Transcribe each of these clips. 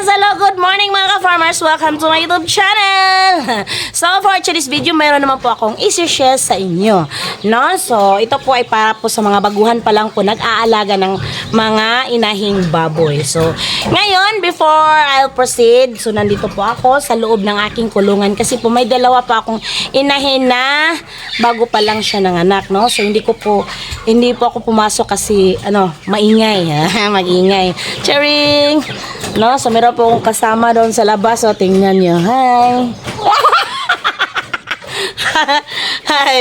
Yes, hello, good morning mga ka-farmers. Welcome to my YouTube channel. So, for today's video, mayroon naman po akong isi-share sa inyo. No? So, ito po ay para po sa mga baguhan pa lang po nag-aalaga ng mga inahing baboy. So, ngayon, before I'll proceed, so nandito po ako sa loob ng aking kulungan kasi po may dalawa pa akong inahin na bago pa lang siya ng anak, no? So, hindi ko po, hindi po ako pumasok kasi, ano, maingay, magingay. Charing! No, so meron po akong kasama doon sa labas. So, tingnan nyo. Hi! Hi!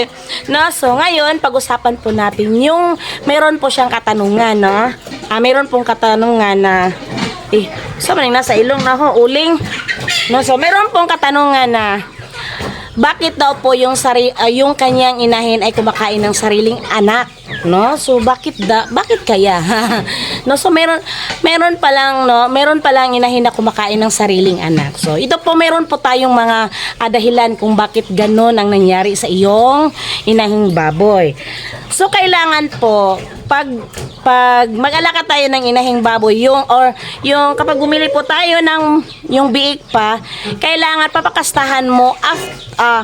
No, so ngayon, pag-usapan po natin yung meron po siyang katanungan, no? Ah, meron pong katanungan na eh, saan man yung nasa ilong na ho, uling. No, so meron pong katanungan na bakit daw po yung sari ah, yung kanyang inahin ay kumakain ng sariling anak no? So bakit da bakit kaya? No so meron meron pa lang no? Meron pa lang inahin na kumakain ng sariling anak. So ito po meron po tayong mga ah, dahilan kung bakit ganon ang nangyari sa iyong inahing baboy. So kailangan po pag pag mag-alaka tayo ng inahing baboy yung or yung kapag bumili po tayo ng yung biik pa kailangan papakastahan mo af, ah,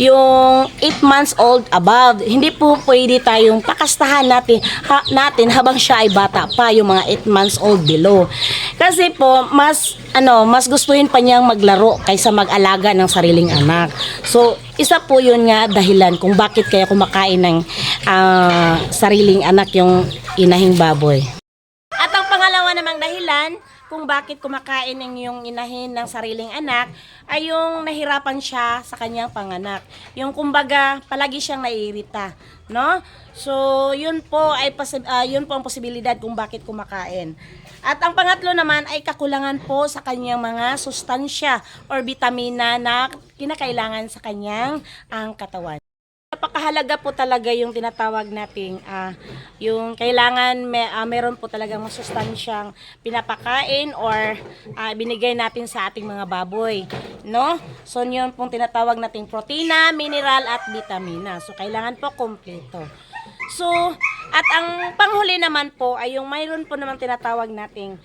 yung 8 months old above hindi po pwede tayong pakastahan natin ha, natin habang siya ay bata pa yung mga 8 months old below kasi po mas ano mas gustuhin pa niyang maglaro kaysa mag-alaga ng sariling anak so isa po yun nga dahilan kung bakit kaya kumakain ng ah, sariling anak yung inahing baboy. Dahilan kung bakit kumakain ng yung inahin ng sariling anak ay yung nahirapan siya sa kanyang panganak. Yung kumbaga palagi siyang naiirita, no? So, yun po ay ah, yun po ang posibilidad kung bakit kumakain. At ang pangatlo naman ay kakulangan po sa kanyang mga sustansya or vitamina na kinakailangan sa kanyang ang katawan. Napakahalaga po talaga yung tinatawag nating ah, yung kailangan may, ah, meron po talagang masustansyang pinapakain or ah, binigay natin sa ating mga baboy, no? So yun pong tinatawag nating protina, mineral at vitamina. So kailangan po kompleto. So at ang panghuli naman po ay yung mayroon po naman tinatawag nating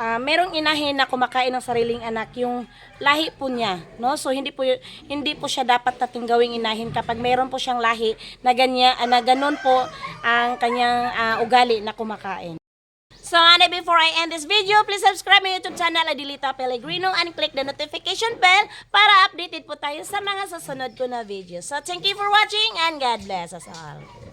Ah, merong inahin na kumakain ng sariling anak yung lahi po niya, no? So hindi po hindi po siya dapat nating gawing inahin kapag meron po siyang lahi na ganyan na ganun po ang kanyang ah, ugali na kumakain. So, ano, before I end this video, please subscribe my YouTube channel, Adilita Pellegrino, and click the notification bell para updated po tayo sa mga susunod ko na videos. So, thank you for watching and God bless us all.